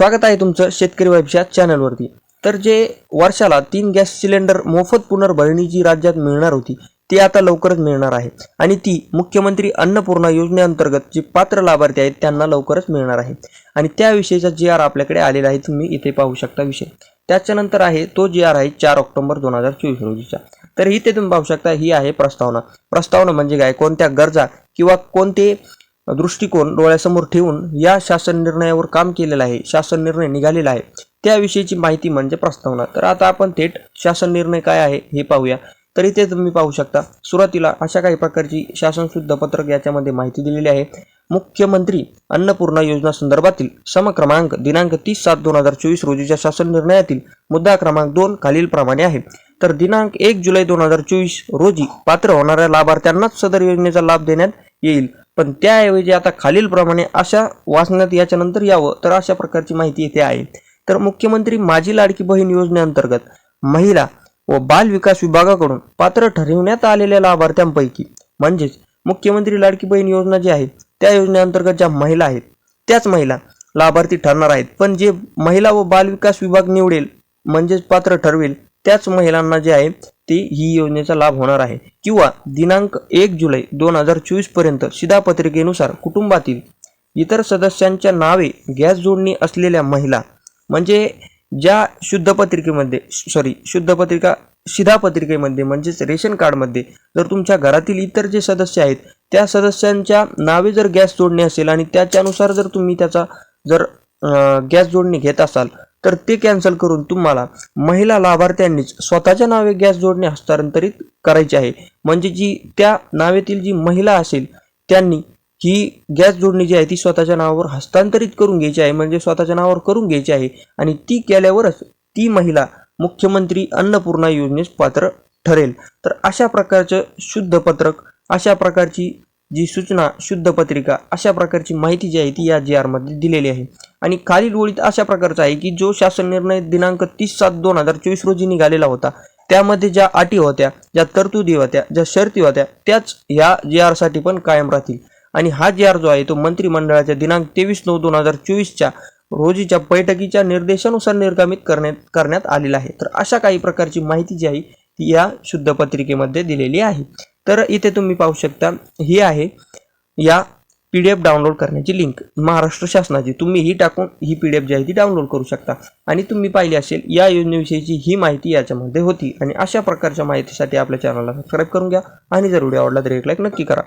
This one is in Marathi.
स्वागत आहे तुमचं शेतकरी वाईफच्या चॅनलवरती. तर जे वर्षाला तीन गॅस सिलेंडर मोफत पुनर्भरणी जी राज्यात मिळणार होती ती आता लवकरच मिळणार आहे. आणि ती मुख्यमंत्री अन्नपूर्णा योजनेअंतर्गत जे पात्र लाभार्थी आहेत त्यांना लवकरच मिळणार आहे. आणि त्याविषयीचा जी आर आपल्याकडे आलेला आहे तुम्ही इथे पाहू शकता विषय. त्याच्यानंतर आहे तो जी आर आहे चार ऑक्टोबर दोन हजार चोवीस रोजीचा. तर इथे तुम्ही पाहू शकता ही आहे प्रस्तावना. प्रस्तावना म्हणजे काय? कोणत्या गरजा किंवा कोणते दृष्टिकोन डोळ्यासमोर ठेवून या शासन निर्णयावर काम केलेलं आहे शासन निर्णय निघालेला आहे त्याविषयीची माहिती म्हणजे प्रस्तावना. तर आता आपण थेट शासन निर्णय काय आहे हे पाहूया. तर इथे तुम्ही पाहू शकता सुरुवातीला अशा काही प्रकारची शासन शुद्ध पत्रक याच्यामध्ये माहिती दिलेली आहे. मुख्यमंत्री अन्नपूर्णा योजना संदर्भातील समक्रमांक दिनांक तीस सात दोन हजार चोवीस रोजीच्या शासन निर्णयातील मुद्दा क्रमांक दोन खालीलप्रमाणे आहे. तर दिनांक एक जुलै दोन हजार चोवीस रोजी पात्र होणाऱ्या लाभार्थ्यांनाच सदर योजनेचा लाभ देण्यात येईल. पण त्याऐवजी आता खालीलप्रमाणे अशा वाचण्यात याच्यानंतर यावं तर अशा प्रकारची माहिती इथे आहे. तर मुख्यमंत्री माझी लाडकी बहीण योजनेअंतर्गत महिला व बाल विकास विभागाकडून पात्र ठरविण्यात आलेल्या लाभार्थ्यांपैकी म्हणजेच मुख्यमंत्री लाडकी बहीण योजना जी आहे त्या योजनेअंतर्गत ज्या महिला आहेत त्याच महिला लाभार्थी ठरणार आहेत. पण जे महिला व बाल विकास विभाग निवडेल म्हणजेच पात्र ठरवेल त्याच महिलांना जे आहे ते ही योजनेचा लाभ होणार आहे. किंवा दिनांक एक जुलै दोन हजार चोवीसपर्यंत शिधापत्रिकेनुसार कुटुंबातील इतर सदस्यांच्या नावे गॅस जोडणी असलेल्या महिला म्हणजे ज्या शुद्धपत्रिकेमध्ये सॉरी शुद्धपत्रिका शिधापत्रिकेमध्ये म्हणजेच रेशन कार्डमध्ये जर तुमच्या घरातील इतर जे सदस्य आहेत त्या सदस्यांच्या नावे जर गॅस जोडणी असेल आणि त्याच्यानुसार जर तुम्ही त्याचा जर गॅस जोडणी घेत असाल तर ते कॅन्सल करून तुम्हाला महिला लाभार्थ्यांनीच स्वतःच्या नावे गॅस जोडणी हस्तांतरित करायची आहे. म्हणजे जी त्या नावेतील जी महिला असेल त्यांनी ही गॅस जोडणी जी आहे ती स्वतःच्या नावावर हस्तांतरित करून घ्यायची आहे. म्हणजे स्वतःच्या नावावर करून घ्यायची आहे. आणि ती केल्यावरच ती महिला मुख्यमंत्री अन्नपूर्णा योजनेस पात्र ठरेल. तर अशा प्रकारचं शुद्ध पत्रक अशा प्रकारची जी सूचना शुद्ध पत्रिका अशा प्रकारची माहिती जी आहे ती या जी आरमध्ये दिलेली आहे. आणि खालील ओळीत अशा प्रकारचा आहे की जो शासन निर्णय दिनांक तीस सात दोन हजार चोवीस रोजी निघालेला होता त्यामध्ये ज्या अटी होत्या ज्या तरतुदी होत्या ज्या शर्ती होत्या त्याच ह्या जी आरसाठी पण कायम राहतील. आणि हा जी आर जो आहे तो मंत्रिमंडळाच्या दिनांक तेवीस नऊ दोन हजार चोवीसच्या रोजीच्या बैठकीच्या निर्देशानुसार निर्गमित करण्यात करण्यात आलेला आहे. तर अशा काही प्रकारची माहिती जी आहे ती या शुद्ध पत्रिकेमध्ये दिलेली आहे. तर इथे तुम्ही पाहू शकता ही आहे या पी डी एफ डाउनलोड करण्याची लिंक महाराष्ट्र शासनाची. तुम्ही ही टाकून ही पी डी एफ जी आहे ती डाउनलोड करू शकता. आणि तुम्ही पाहिली असेल या योजनेविषयीची ही माहिती याच्यामध्ये होती. आणि अशा प्रकारच्या माहितीसाठी आपल्या चॅनलला सबस्क्राईब करून घ्या. आणि जर व्हिडिओ आवडला तर एक लाईक नक्की करा.